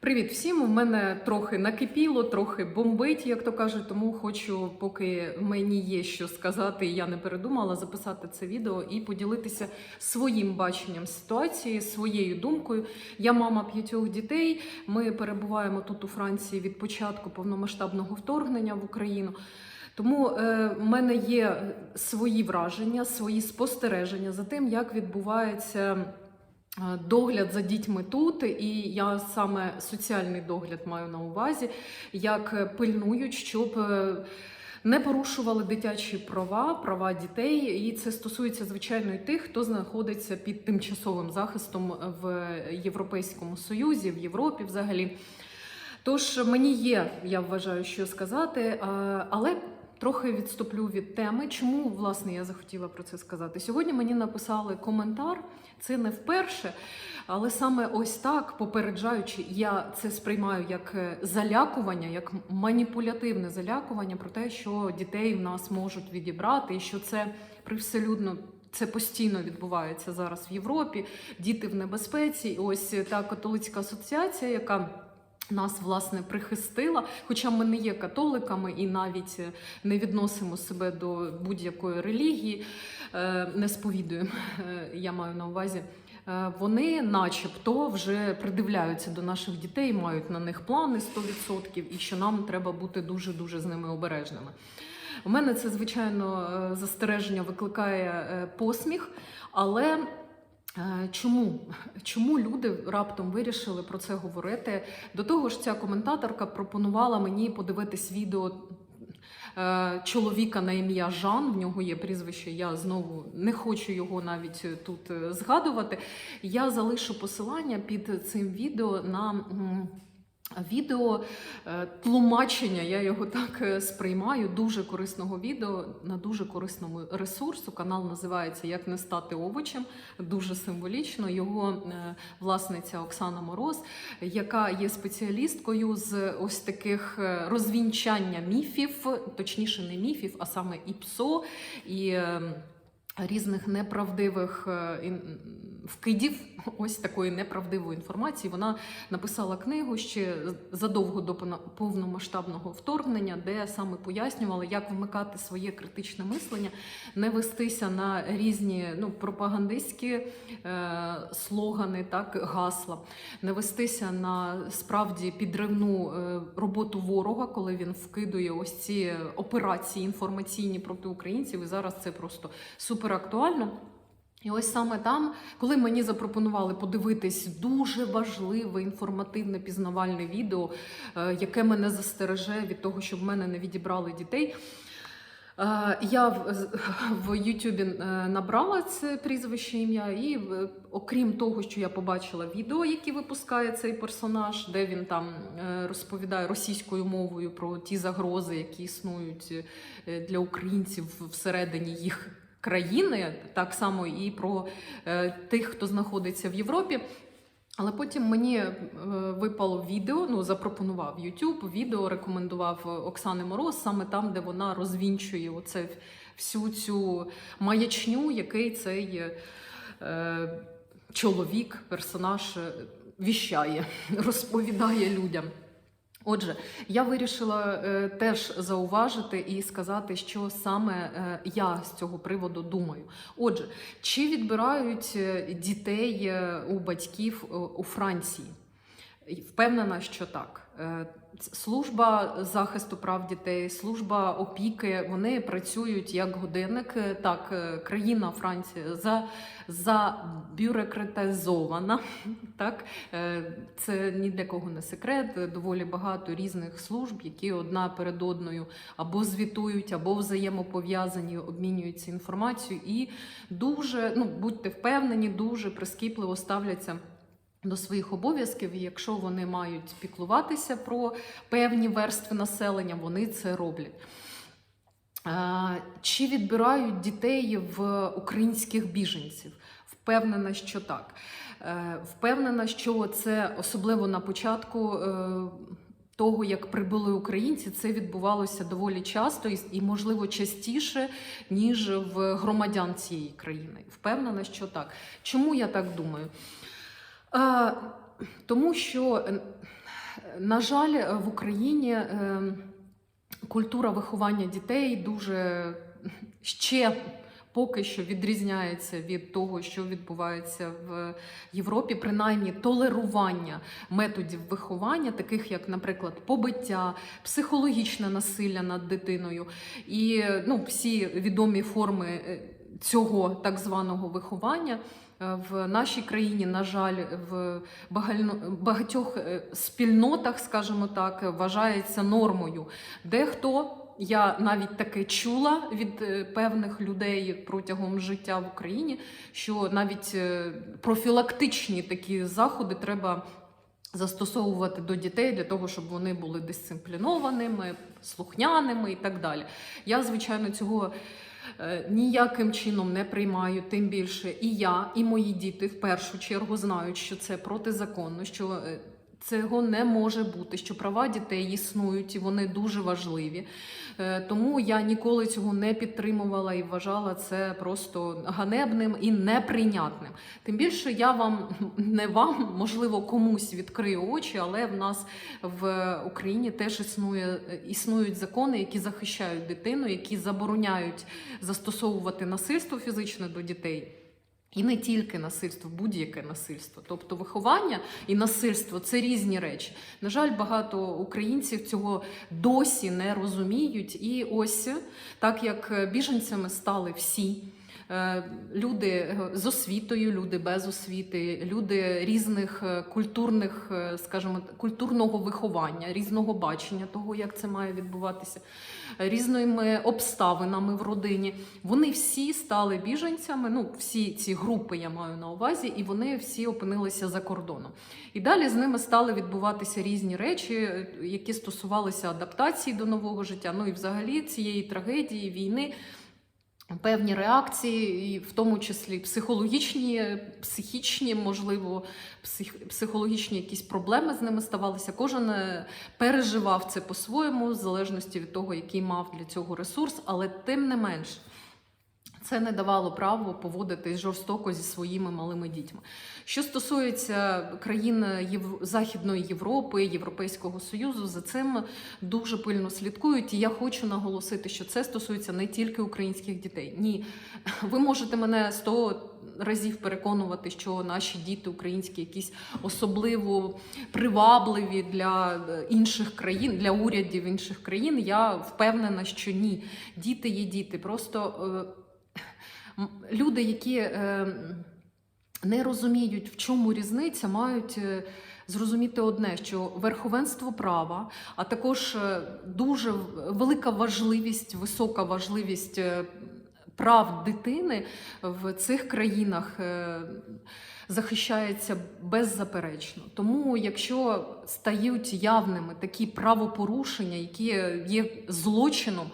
Привіт всім! У мене трохи накипіло, трохи бомбить, як то кажуть, тому хочу, поки мені є що сказати, я не передумала записати це відео і поділитися своїм баченням ситуації, своєю думкою. Я мама п'ятьох дітей. Ми перебуваємо тут у Франції від початку повномасштабного вторгнення в Україну. Тому е, в мене є свої враження, свої спостереження за тим, як відбувається. Е, Догляд за дітьми тут, і я саме соціальний догляд маю на увазі, як е, пильнують, щоб е, не порушували дитячі права, права дітей. І це стосується звичайно і тих, хто знаходиться під тимчасовим захистом в Європейському Союзі, в Європі взагалі. Тож мені є, я вважаю, що сказати, е, але трохи відступлю від теми. Чому власне я захотіла про це сказати? Сьогодні мені написали коментар. Це не вперше, але саме ось так, попереджаючи, я це сприймаю як е, залякування, як маніпулятивне залякування про те, що дітей в нас можуть відібрати, і що це привселюдно. Це постійно відбувається зараз в Європі. Діти в небезпеці. Ось та католицька асоціація, яка нас власне прихистила, хоча ми не є католиками і навіть е, не відносимо себе до будь-якої релігії, е, не сповідуємо, е, я маю на увазі. Вони, начебто, вже придивляються до наших дітей, мають на них плани 100%, і що нам треба бути дуже дуже з ними обережними. У мене це звичайно застереження викликає посміх, але Чому? Чому люди раптом вирішили про це говорити? До того ж, ця коментаторка пропонувала мені подивитись відео е, чоловіка на ім'я Жан. В нього є прізвище. Я знову не хочу його навіть тут е, згадувати. Я залишу посилання під цим відео на. Відео е, тлумачення, я його так е, сприймаю. Дуже корисного відео на дуже корисному ресурсу. Канал називається Як не стати овочем. Дуже символічно. Його е, власниця Оксана Мороз, яка є спеціалісткою з ось таких розвінчання міфів, точніше, не міфів, а саме і ПСО, і. е, Різних неправдивих вкидів, ось такої неправдивої інформації. Вона написала книгу ще задовго до повномасштабного вторгнення, де саме пояснювала, як вмикати своє критичне мислення, не вестися на різні ну, пропагандистські е, слогани, так, гасла, не вестися на справді підривну е, роботу ворога, коли він вкидує ось ці операції інформаційні проти українців. І зараз це просто супер актуально. І ось саме там, коли мені запропонували подивитись дуже важливе інформативне пізнавальне відео, е, яке мене застереже від того, щоб мене не відібрали дітей. е, Я в, Ютубі е, набрала це прізвище ім'я, і окрім того, що я побачила відео, які випускає цей персонаж, де він там розповідає російською мовою про ті загрози, які існують для українців всередині їх країни, так само і про е, тих, хто знаходиться в Європі. Але потім мені е, випало відео, ну запропонував YouTube, відео рекомендував Оксани Мороз, саме там, де вона розвінчує оце всю цю маячню, який цей е, чоловік, персонаж е, віщає, розповідає людям. Отже, я вирішила е, теж зауважити і сказати, що саме е, я з цього приводу думаю. Отже, чи відбирають е, дітей е, у батьків е, у Франції? Впевнена, що так. Е, Служба захисту прав дітей, служба опіки, вони працюють як годинник. Е, Так, е, країна Франція за, забюрократизована. Так, це ні для кого не секрет. Доволі багато різних служб, які одна перед одною або звітують, або взаємопов'язані, обмінюються інформацією, і дуже ну будьте впевнені, дуже прискіпливо ставляться. До своїх обов'язків, якщо вони мають піклуватися про певні верстви населення, вони це роблять. Чи відбирають дітей в українських біженців? Впевнена, що так. Е, Впевнена, що це особливо на початку. е, Того, як прибули українці, це відбувалося доволі часто і, можливо, частіше, ніж в громадян цієї країни. Впевнена, що так. Чому я так думаю? Е, Тому що е, На жаль, в Україні е, культура виховання дітей дуже ще поки що відрізняється від того, що відбувається в Європі, принаймні толерування методів виховання, таких як, наприклад, побиття, психологічне насилля над дитиною і ну, всі відомі форми е, цього так званого виховання. Е, В нашій країні, на жаль, в багатьох е, спільнотах, скажімо так, вважається нормою. Дехто я навіть таке чула від е, певних людей протягом життя в Україні, що навіть профілактичні такі заходи треба застосовувати до дітей для того, щоб вони були дисциплінованими, слухняними і так далі. Я, звичайно, цього. Е, Ніяким чином не приймаю, тим більше і я, і мої діти в першу чергу знають, що це протизаконно, що е, цього не може бути, що права дітей існують і вони дуже важливі. Е, Тому я ніколи цього не підтримувала і вважала це просто ганебним і неприйнятним. Тим більше я вам не вам, можливо, комусь відкрию очі, але в нас в Україні теж існує існують закони, які захищають дитину, які забороняють застосовувати насильство фізичне до дітей. І не тільки насильство, будь-яке насильство. Тобто виховання і насильство це різні речі. На жаль, багато українців цього досі не розуміють. І ось так як біженцями стали всі. Е, Люди з освітою, люди без освіти, люди різних е, культурних, е, скажімо, культурного виховання, різного бачення того, як це має відбуватися, різними обставинами в родині. Вони всі стали біженцями. Ну, всі ці групи я маю на увазі, і вони всі опинилися за кордоном. І далі з ними стали відбуватися різні речі, е, які стосувалися адаптації до нового життя. Ну і взагалі цієї трагедії, війни. Певні реакції, і в тому числі психологічні, психічні, можливо, псих, психологічні якісь проблеми з ними ставалися. Кожен е, переживав це по-своєму, в залежності від того, який мав для цього ресурс, але тим не менш. Це не давало право поводитись жорстоко зі своїми малими дітьми. Що стосується країн Західної Європи, Європейського Союзу, за цим дуже пильно слідкують. І я хочу наголосити, що це стосується не тільки українських дітей. Ні, ви можете мене сто разів переконувати, що наші діти українські якісь особливо привабливі для інших країн, для урядів інших країн. Я впевнена, що ні. Діти є діти. Просто е, люди, які е, не розуміють, в чому різниця, мають. е, Зрозуміти одне, що верховенство права, а також е, дуже велика важливість, висока важливість прав дитини в цих країнах захищається беззаперечно. Тому, якщо стають явними такі правопорушення, які є злочином,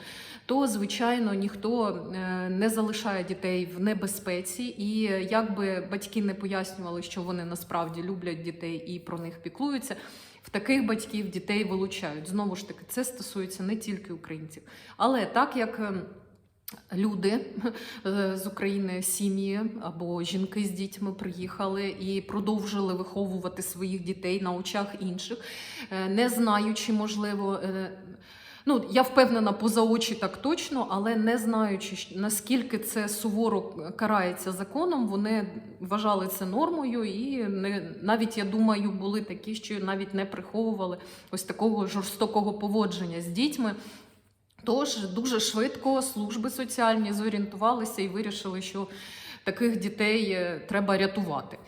то звичайно ніхто е, не залишає дітей в небезпеці, і як би батьки не пояснювали, що вони насправді люблять дітей і про них піклуються. В таких батьків дітей вилучають. Знову ж таки, це стосується не тільки українців. Але так як ем, люди е, з України, сім'ї або жінки з дітьми приїхали і продовжили виховувати своїх дітей на очах інших, е, не знаючи, можливо. Е, Ну, я впевнена поза очі так точно, але не знаючи, наскільки це суворо карається законом, вони вважали це нормою, і не навіть я думаю, були такі, що навіть не приховували ось такого жорстокого поводження з дітьми. Тож дуже швидко служби соціальні зорієнтувалися і вирішили, що таких дітей е, треба рятувати.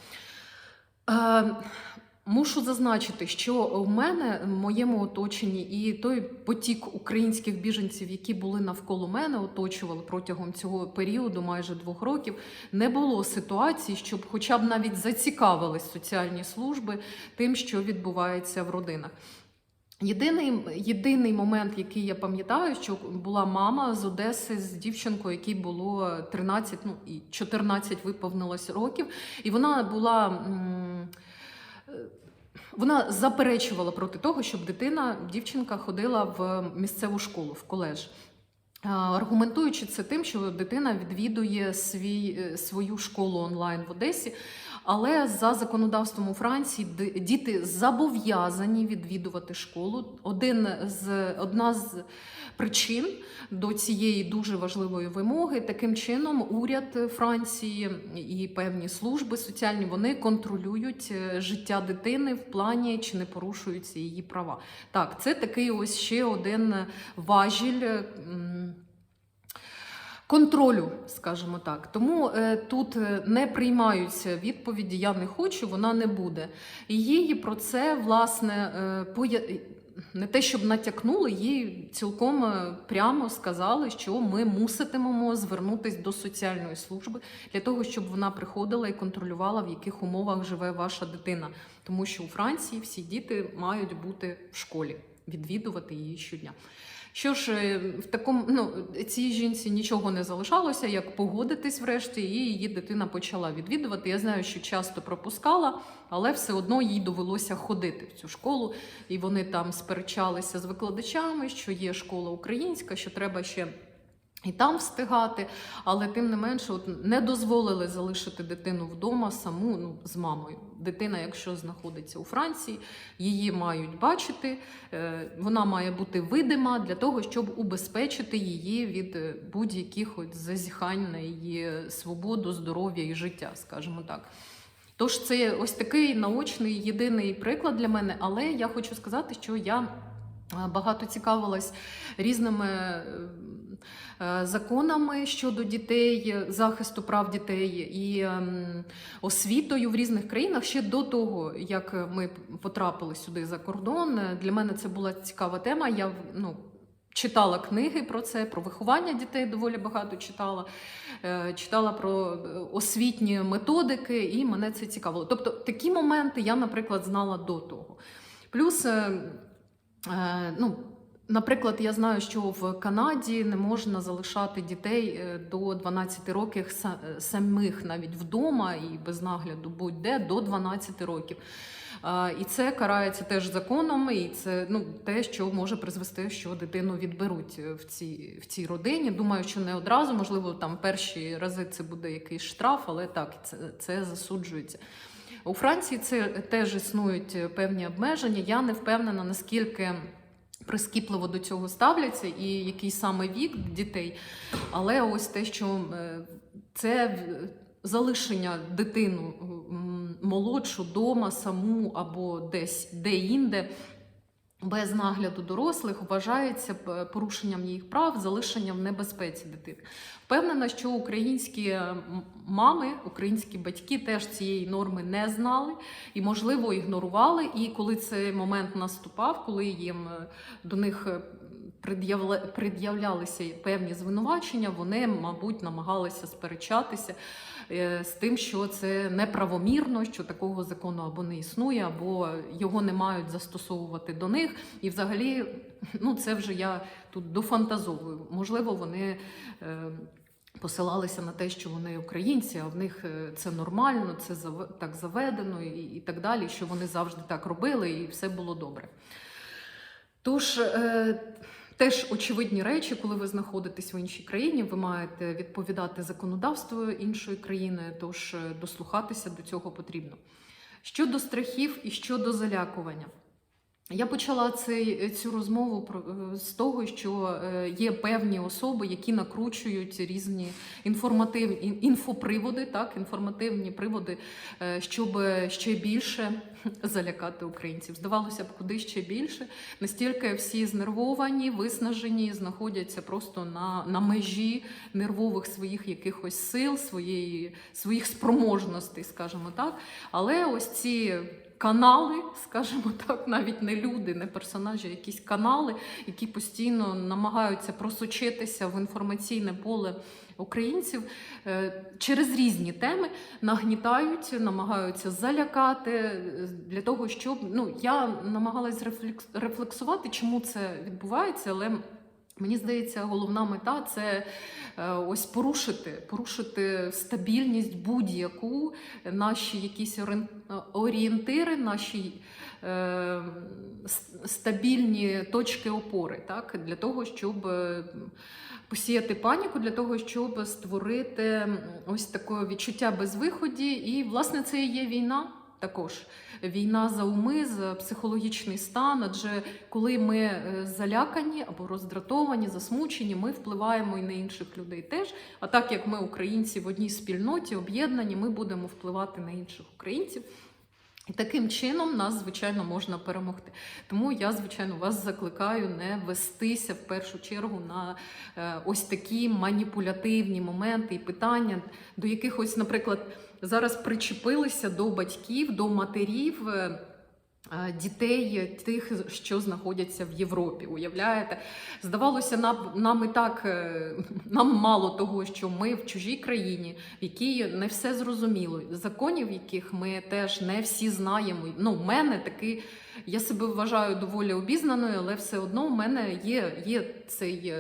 Мушу зазначити, що в мене в моєму оточенні і той потік українських біженців, які були навколо мене, оточували протягом цього періоду, майже двох років, не було ситуації, щоб хоча б навіть зацікавились соціальні служби тим, що відбувається в родинах. Єдиний, єдиний момент, який я пам'ятаю, що була мама з Одеси з дівчинкою, якій було 13, ну і 14 виповнилось років, і вона була. м, Вона заперечувала проти того, щоб дитина, дівчинка ходила в місцеву школу, в коледж. Аргументуючи це тим, що дитина відвідує свій, е, свою школу онлайн в Одесі, Але за законодавством у Франції діти зобов'язані відвідувати школу. Один з одна з причин до цієї дуже важливої вимоги. Таким чином, уряд Франції і певні служби соціальні вони контролюють е, життя дитини в плані чи не порушуються її права. Так, це такий ось ще один важіль. Контролю, скажімо так, тому е, тут е, не приймаються відповіді Я не хочу, вона не буде. І їй про це власне е, поя- не те, щоб натякнули, їй цілком прямо сказали, що ми муситимемо звернутись до соціальної служби для того, щоб вона приходила і контролювала, в яких умовах живе ваша дитина. Тому що у Франції всі діти мають бути в школі, відвідувати її щодня. Що ж, е, в такому ну цій жінці нічого не залишалося, як погодитись врешті, і її дитина почала відвідувати. Я знаю, що часто пропускала, але все одно їй довелося ходити в цю школу, і вони там сперечалися з викладачами, що є школа українська, що треба ще. І там встигати, але тим не менше, от не дозволили залишити дитину вдома саму ну, з мамою. Дитина, якщо знаходиться у Франції, її мають бачити, е, вона має бути видима для того, щоб убезпечити її від е, будь-яких зазіхань на її свободу, здоров'я і життя, скажімо так. Тож це ось такий наочний єдиний приклад для мене, але я хочу сказати, що я багато цікавилась різними е, е, законами щодо дітей, захисту прав дітей і ем, освітою в різних країнах ще до того, як ми потрапили сюди за кордон. Для мене це була цікава тема. Я ну. Читала книги про це, про виховання дітей доволі багато читала. Е, Читала про е, освітні методики, і мене це цікавило. Тобто такі моменти я, наприклад, знала до того. Плюс, е, е, ну, наприклад, я знаю, що в Канаді не можна залишати дітей е, до 12 років самих навіть вдома і без нагляду будь-де до 12 років. І це карається теж законом, і це ну те, що може призвести, що дитину відберуть е, в цій в цій родині. Думаю, що не одразу, можливо, там перші рази це буде якийсь штраф, але так це, це засуджується. У Франції це теж існують е, певні обмеження. Я не впевнена, наскільки прискіпливо до цього ставляться, і який саме вік дітей. Але ось те, що е, це залишення дитину молодшу вдома, саму або десь де-інде. Без нагляду дорослих вважається порушенням їх прав, залишенням в небезпеці дитини. Впевнена, що українські е, мами, українські батьки теж цієї норми не знали і, можливо, ігнорували. І коли цей момент наступав, коли їм е, до них е, пред'являлися певні звинувачення, вони, мабуть, намагалися сперечатися е, з тим, що це неправомірно, що такого закону або не існує, або його не мають застосовувати до них. І взагалі, ну це вже я тут дофантазовую. Можливо, вони. е, Посилалися на те, що вони українці, а в них е, це нормально, це так заведено і, і так далі, що вони завжди так робили, і все було добре. Тож, е, теж очевидні речі, коли ви знаходитесь в іншій країні, ви маєте відповідати законодавству іншої країни, тож е, дослухатися до цього потрібно. Щодо страхів і щодо залякування. Я почала цей, цю розмову е, з того, що е, є певні особи, які накручують різні інформативні інфоприводи, так, інформативні приводи, е, щоб ще більше залякати українців. Здавалося б, куди ще більше. Настільки всі знервовані, виснажені, знаходяться просто на, на межі нервових своїх якихось сил, своєї, своїх спроможностей, скажімо так. Але ось ці канали, скажімо так, навіть не люди, не персонажі, а якісь канали, які постійно намагаються просочитися в інформаційне поле українців е, через різні теми нагнітають, намагаються залякати е, для того, щоб ну я намагалась рефлексувати, чому це відбувається, але. Мені здається, головна мета це е, ось порушити, порушити стабільність будь-яку, наші якісь орен- орієнтири, наші е, стабільні точки опори, так, для того, щоб е, посіяти паніку для того, щоб створити ось таке відчуття безвиході. І, власне, це і є війна. Також війна за уми, за психологічний стан. Адже коли ми е, залякані або роздратовані, засмучені, ми впливаємо і на інших людей теж. А так як ми, українці, в одній спільноті об'єднані, ми будемо впливати на інших українців. І таким чином нас, звичайно, можна перемогти. Тому я, звичайно, вас закликаю не вестися в першу чергу на е, ось такі маніпулятивні моменти і питання, до яких ось, наприклад, зараз причепилися до батьків, до матерів. е, е, Дітей тих, що знаходяться в Європі, уявляєте? Здавалося, нам, нам і так е, нам мало того, що ми в чужій країні, в якій не все зрозуміло, законів, яких ми теж не всі знаємо. Ну, в мене такий, я себе вважаю доволі обізнаною, але все одно в мене є, є цей.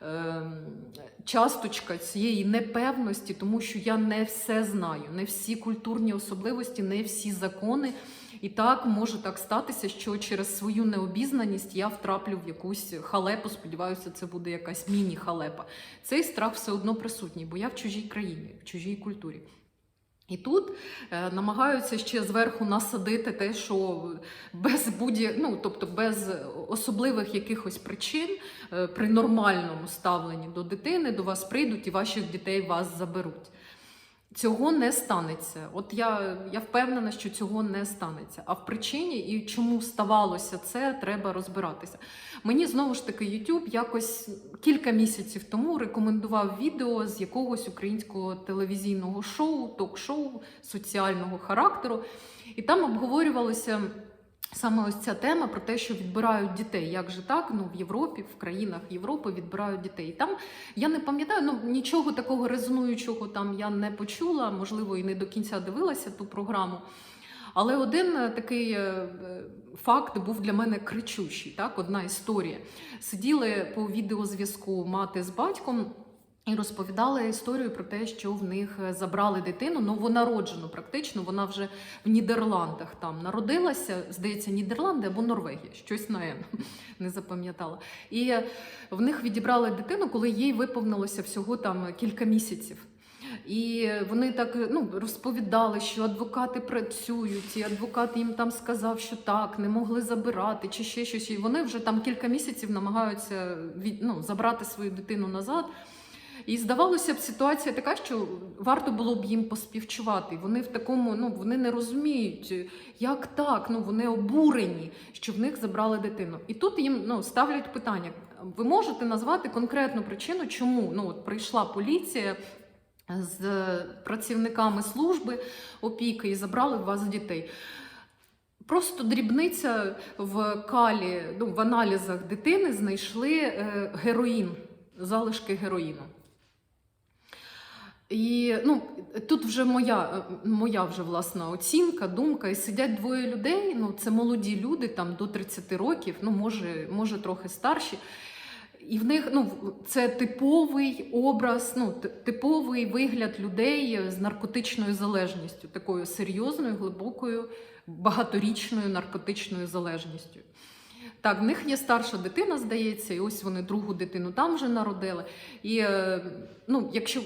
Ем, Часточка цієї непевності, тому що я не все знаю, не всі культурні особливості, не всі закони. І так може так статися, що через свою необізнаність я втраплю в якусь халепу. Сподіваюся, це буде якась міні-халепа. Цей страх все одно присутній, бо я в чужій країні, в чужій культурі. І тут е, намагаються ще зверху насадити те, що без будь ну, тобто без особливих якихось причин е, при нормальному ставленні до дитини до вас прийдуть і ваших дітей вас заберуть. Цього не станеться. От я, я впевнена, що цього не станеться. А в причині і чому ставалося це, треба розбиратися. Мені знову ж таки YouTube якось кілька місяців тому рекомендував відео з якогось українського телевізійного шоу, ток-шоу соціального характеру. І там обговорювалося саме ось ця тема про те, що відбирають дітей. Як же так? Ну в Європі, в країнах Європи відбирають дітей. Там я не пам'ятаю, ну нічого такого резонуючого там я не почула, можливо, і не до кінця дивилася ту програму. Але один е, такий е, е, факт був для мене кричущий. Так, одна історія. Сиділи по відеозв'язку мати з батьком. І розповідали історію про те, що в них е, забрали дитину новонароджену. Практично вона вже в Нідерландах там народилася. Здається, Нідерланди або Норвегія, щось на Н, не запам'ятала. І е, в них відібрали дитину, коли їй виповнилося всього там кілька місяців. І вони так ну, розповідали, що адвокати працюють, і адвокат їм там сказав, що так, не могли забирати, чи ще щось. І вони вже там кілька місяців намагаються від, ну, забрати свою дитину назад. І здавалося б, ситуація така, що варто було б їм поспівчувати. Вони в такому, ну вони не розуміють, як так. Ну вони обурені, що в них забрали дитину. І тут їм ну ставлять питання: ви можете назвати конкретну причину, чому ну от прийшла поліція з працівниками служби опіки і забрали в вас дітей. Просто дрібниця в калі, ну, в аналізах дитини знайшли е, героїн, залишки героїну. І ну, тут вже моя, моя вже власна оцінка, думка. І сидять двоє людей. Ну, це молоді люди, там до 30 років, ну може, може трохи старші. І в них ну, це типовий образ, ну, типовий вигляд людей з наркотичною залежністю, такою серйозною, глибокою, багаторічною наркотичною залежністю. Так, в них є старша дитина, здається, і ось вони другу дитину там вже народили. І е, ну, якщо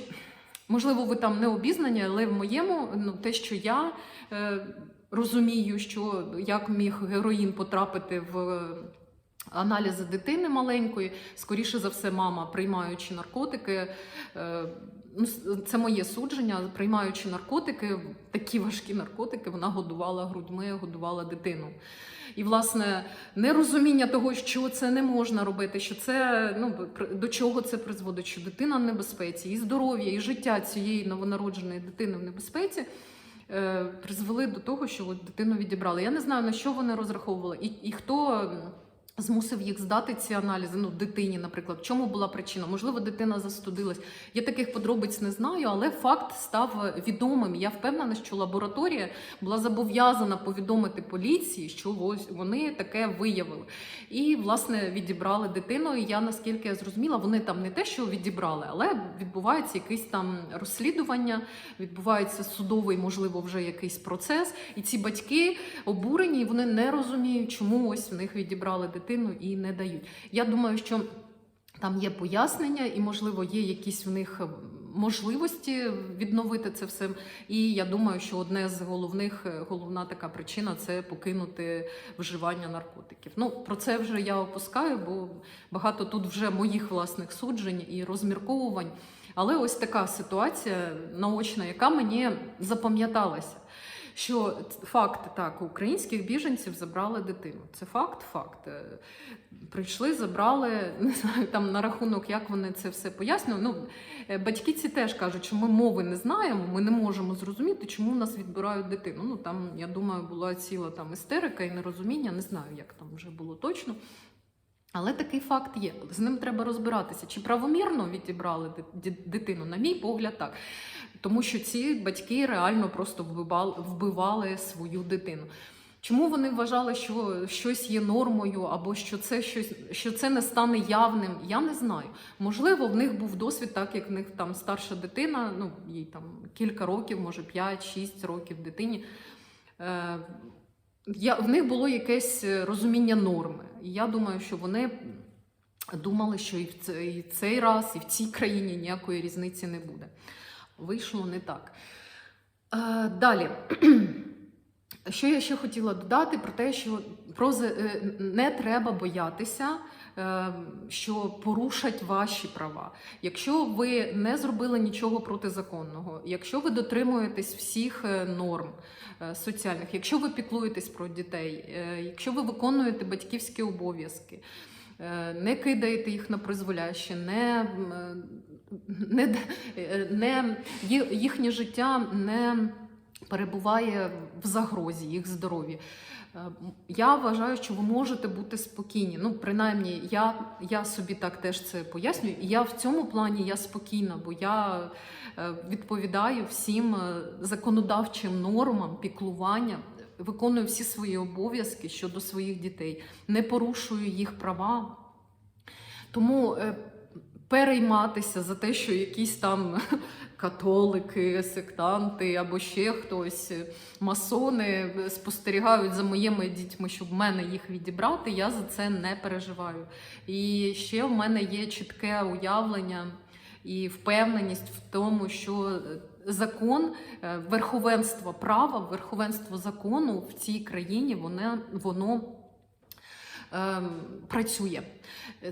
можливо ви там не обізнані, але в моєму ну, те, що я е, розумію, що як міг героїн потрапити в аналізи дитини маленької, скоріше за все, мама, приймаючи наркотики. е, Ну, це моє судження, приймаючи наркотики, такі важкі наркотики, вона годувала грудьми, годувала дитину. І, власне, нерозуміння того, що це не можна робити, що це ну до чого це призводить, що дитина в небезпеці, і здоров'я, і життя цієї новонародженої дитини в небезпеці. е, Призвели до того, що дитину відібрали. Я не знаю на що вони розраховували, і, і хто змусив їх здати ці аналізи. Ну, дитині, наприклад, в чому була причина? Можливо, дитина застудилась. Я таких подробиць не знаю, але факт став відомим. Я впевнена, що лабораторія була зобов'язана повідомити поліції, що ось вони таке виявили. І, власне, відібрали дитину. І я наскільки я зрозуміла, вони там не те, що відібрали, але відбувається якесь там розслідування, відбувається судовий, можливо, вже якийсь процес. І ці батьки обурені, і вони не розуміють, чому ось в них відібрали дитину і не дають. Я думаю, що. Там є пояснення, і, можливо, є якісь в них е, можливості відновити це все. І я думаю, що одне з головних, е, головна така причина це покинути вживання наркотиків. Ну, про це вже я опускаю, бо багато тут вже моїх власних суджень і розмірковувань. Але ось така ситуація наочна, яка мені запам'яталася. Що факт так, українських біженців забрали дитину. Це факт, факт. Е, Прийшли, забрали, не знаю там на рахунок, як вони це все пояснюють. Ну, е, батьки ці теж кажуть, що ми мови не знаємо, ми не можемо зрозуміти, чому нас відбирають дитину. Ну там, я думаю, була ціла там істерика і нерозуміння, не знаю, як там вже було точно. Але такий факт є. З ним треба розбиратися. Чи правомірно відібрали ди- ди- дитину? На мій погляд, так. Тому що ці батьки реально просто вбивали, вбивали свою дитину. Чому вони вважали, що щось є нормою, або що це щось, що це не стане явним? Я не знаю. Можливо, в них був досвід, так як в них там старша дитина, ну їй там кілька років, може 5-6 років дитині. Е, я, в них було якесь е, розуміння норми. І я думаю, що вони думали, що і в цей, і цей раз, і в цій країні ніякої різниці не буде. Вийшло не так. Е, далі. Що я ще хотіла додати про те, що про е, не треба боятися, що порушать ваші права. Якщо ви не зробили нічого протизаконного, якщо ви дотримуєтесь всіх е, норм е, соціальних, якщо ви піклуєтесь про дітей, е, якщо ви виконуєте батьківські обов'язки, не кидаєте їх на призволяще, не, не, не їхнє життя не перебуває в загрозі їх здоров'я. Е, Я вважаю, що ви можете бути спокійні. Ну, принаймні, я, я собі так теж це пояснюю. І я в цьому плані я спокійна, бо я е, відповідаю всім е, законодавчим нормам піклування, виконую всі свої обов'язки щодо своїх дітей, не порушую їх права. Тому перейматися за те, що якісь там католики, сектанти або ще хтось, масони спостерігають за моїми дітьми, щоб в мене їх відібрати, я за це не переживаю. І ще в мене є чітке уявлення і впевненість в тому, що е, закон, е, верховенство права, верховенство закону в цій країні воно, воно працює.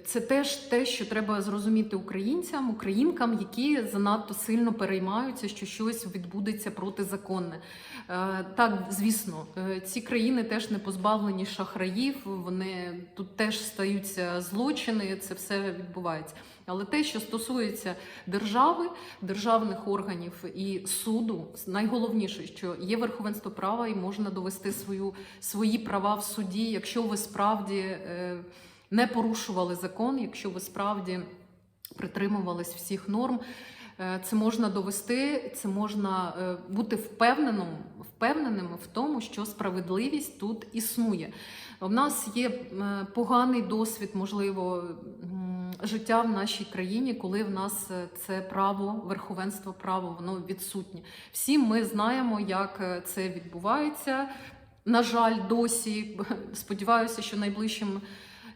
Це теж те, що треба зрозуміти українцям, українкам, які занадто сильно переймаються, що щось відбудеться протизаконне. Е, Так, звісно, е, ці країни теж не позбавлені шахраїв, вони тут теж стаються злочини, це все відбувається. Але те, що стосується держави, державних органів і суду, найголовніше, що є верховенство права і можна довести свою, свої права в суді, якщо ви справді е, не порушували закон, якщо ви справді притримувались всіх норм. Е, Це можна довести, це можна е, бути впевненим, впевненим в тому, що справедливість тут існує. У нас є поганий досвід, можливо, життя в нашій країні, коли в нас е, це право, верховенство права, воно відсутнє. Всі ми знаємо, як е, це відбувається. На жаль, досі сподіваюся, що найближчим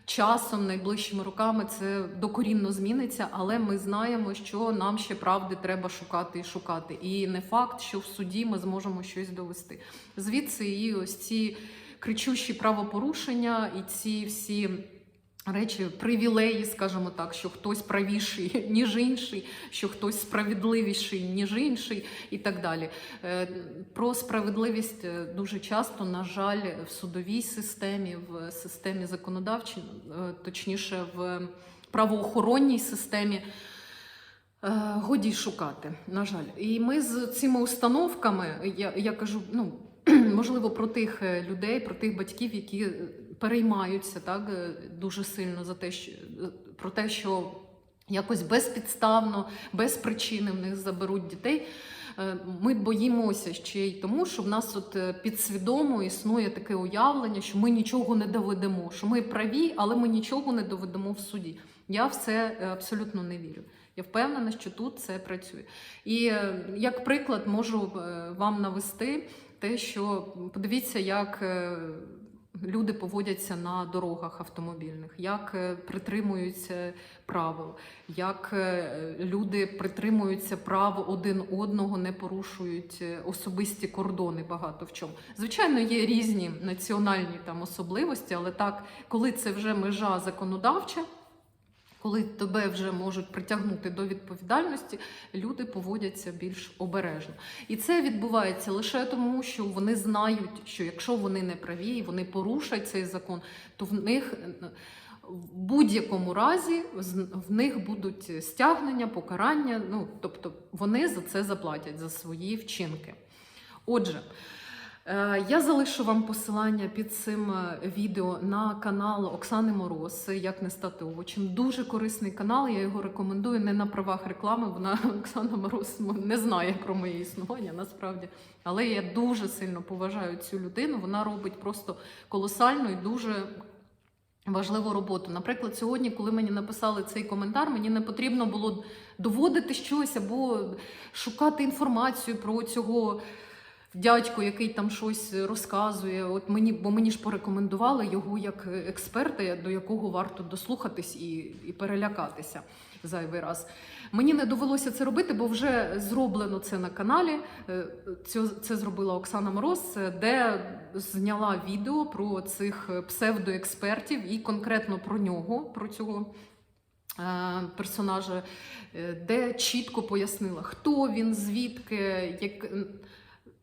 часом, найближчими роками це докорінно зміниться, але ми знаємо, що нам ще правди треба шукати і шукати. І не факт, що в суді ми зможемо щось довести. Звідси і ось ці кричущі правопорушення, і ці всі. Речі, привілеї, скажімо так, що хтось правіший, ніж інший, що хтось справедливіший, ніж інший, і так далі. Е, Про справедливість е, дуже часто, на жаль, в судовій системі, в системі законодавчій, е, точніше, в правоохоронній системі. Годі шукати, на жаль. І ми з цими установками, я, я кажу, ну можливо, про тих людей, про тих батьків, які переймаються так е, дуже сильно за те, що про те, що якось безпідставно, без причини в них заберуть дітей. Е, Ми боїмося ще й тому, що в нас от е, підсвідомо існує таке уявлення, що ми нічого не доведемо, що ми праві, але ми нічого не доведемо в суді. Я в це е, абсолютно не вірю. Я впевнена, що тут це працює. І е, як приклад можу е, вам навести те, що подивіться, як е, люди поводяться на дорогах автомобільних, як е, притримуються правил, як е, люди притримуються прав один одного, не порушують е, особисті кордони багато в чому. Звичайно, є різні національні там особливості, але так, коли це вже межа законодавча. Коли тебе вже можуть притягнути до відповідальності, люди поводяться більш обережно. І це відбувається лише тому, що вони знають, що якщо вони не праві і вони порушать цей закон, то в них в будь-якому разі в них будуть стягнення, покарання. Ну тобто вони за це заплатять за свої вчинки. Отже. Е, Я залишу вам посилання під цим е, відео на канал Оксани Мороз, як не стати овочем. Дуже корисний канал. Я його рекомендую не на правах реклами. Вона Оксана Мороз не знає про моє існування насправді. Але я дуже сильно поважаю цю людину. Вона робить просто колосальну і дуже важливу роботу. Наприклад, сьогодні, коли мені написали цей коментар, мені не потрібно було доводити щось або шукати інформацію про цього дядько, який там щось розказує. От мені, бо мені ж порекомендували його як експерта, до якого варто дослухатись і, і перелякатися зайвий раз. Мені не довелося це робити, бо вже зроблено це на каналі. Це, це зробила Оксана Мороз, е, де зняла відео про цих псевдоекспертів і конкретно про нього, про цього е, персонажа, е, де чітко пояснила, хто він, звідки, як,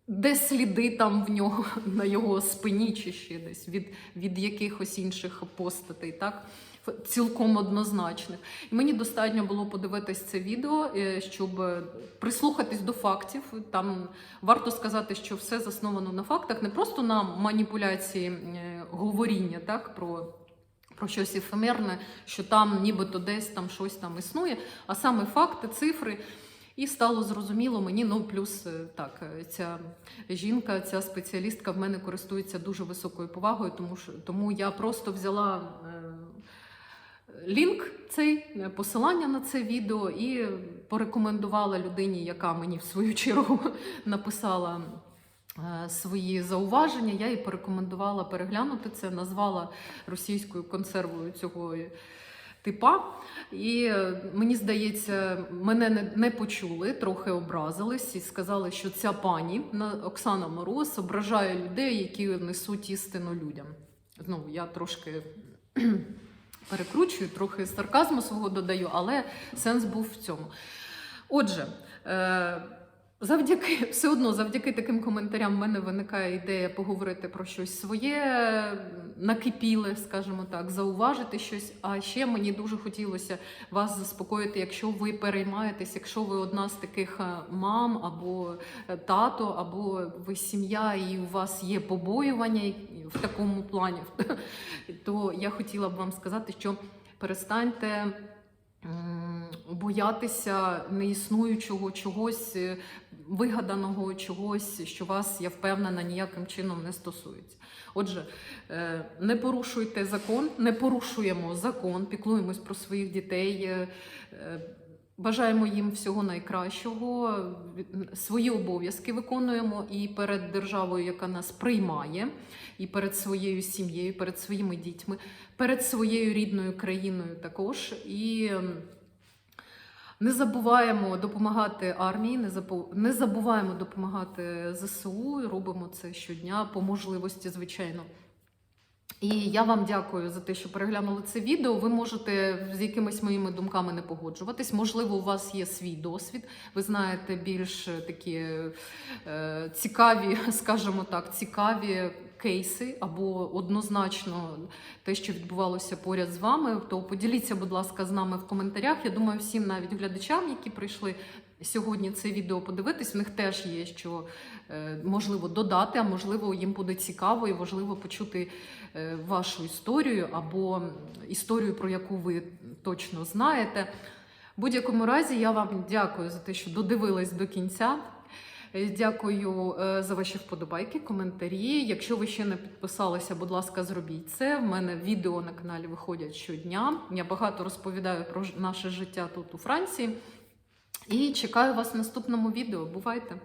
де сліди там в нього на його спині, чи ще десь від, від якихось інших постатей, так? Цілком однозначних. І мені достатньо було подивитись це відео, е, щоб е, прислухатись до фактів. Там варто сказати, що все засновано на фактах, не просто на маніпуляції е, говоріння, так, про. Про щось ефемерне, що там нібито десь там щось там існує, а саме факти, цифри. І стало зрозуміло мені. Ну плюс е, так, е, ця жінка, ця спеціалістка в мене користується дуже високою повагою, тому що тому я просто взяла е, лінк цей е, посилання на це відео і порекомендувала людині, яка мені в свою чергу написала. Свої зауваження я їй порекомендувала переглянути це, назвала російською консервою цього типа. І е, мені здається, мене не, не почули, трохи образились і сказали, що ця пані на- Оксана Мороз ображає людей, які несуть істину людям. Знову я трошки перекручую, трохи сарказму свого додаю, але сенс був в цьому. Отже, е, завдяки все одно, завдяки таким коментарям, в мене виникає ідея поговорити про щось своє, накипіле, скажімо так, зауважити щось. А ще мені дуже хотілося вас заспокоїти, якщо ви переймаєтесь, якщо ви одна з таких е, мам або е, тато, або ви сім'я, і у вас є побоювання в такому плані, то я хотіла б вам сказати, що перестаньте. Боятися неіснуючого чогось, е, вигаданого чогось, що вас, я впевнена, ніяким чином не стосується. Отже, е, не порушуйте закон, не порушуємо закон, піклуємось про своїх дітей, е, бажаємо їм всього найкращого, свої обов'язки виконуємо і перед державою, яка нас приймає, і перед своєю сім'єю, перед своїми дітьми, перед своєю рідною країною також. І ем, не забуваємо допомагати армії, не не забуваємо допомагати ЗСУ. Робимо це щодня по можливості, звичайно. І я вам дякую за те, що переглянули це відео. Ви можете з якимись моїми думками не погоджуватись. Можливо, у вас є свій досвід. Ви знаєте більш е, такі е, цікаві, скажімо так, цікаві кейси або однозначно те, що відбувалося поряд з вами. То поділіться, будь ласка, з нами в коментарях. Я думаю, всім навіть глядачам, які прийшли сьогодні це відео подивитись, в них теж є що е, можливо додати, а можливо, їм буде цікаво і важливо почути е, вашу історію або історію, про яку ви точно знаєте. В будь-якому разі я вам дякую за те, що додивились до кінця. Е, Дякую за ваші вподобайки, коментарі. Якщо ви ще не підписалися, будь ласка, зробіть це. В мене відео на каналі виходять щодня. Я багато розповідаю про наше життя тут у Франції. І чекаю вас в наступному відео. Бувайте!